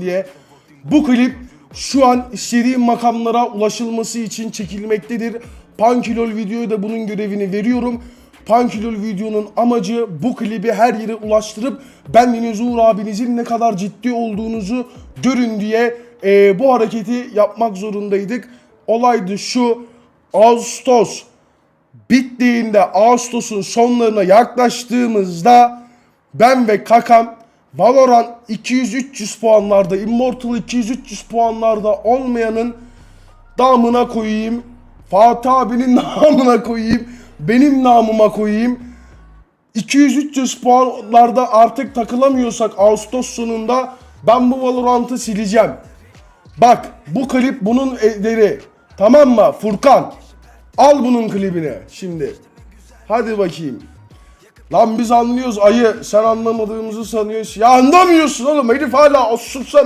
diye. Bu klip şu an istediğim makamlara ulaşılması için çekilmektedir. Pankilol videoya da bunun görevini veriyorum. Pankilol videonun amacı bu klibi her yere ulaştırıp ben Deniz Uğur abinizin ne kadar ciddi olduğunuzu görün diye eee, bu hareketi yapmak zorundaydık. Olay da şu Ağustos bittiğinde Ağustos'un sonlarına yaklaştığımızda ben ve Kakam Valorant 200-300 puanlarda, Immortal 200-300 puanlarda olmayanın damına koyayım. Fatih abinin namına koyayım. Benim namıma koyayım. 200-300 puanlarda artık takılamıyorsak Ağustos sonunda ben bu Valorant'ı sileceğim. Bak bu klip bunun ederi. Tamam mı Furkan? Al bunun klibini şimdi. Hadi bakayım. Lan biz anlıyoruz ayı. Sen anlamadığımızı sanıyorsun. Ya anlamıyorsun oğlum. Herif hala osursa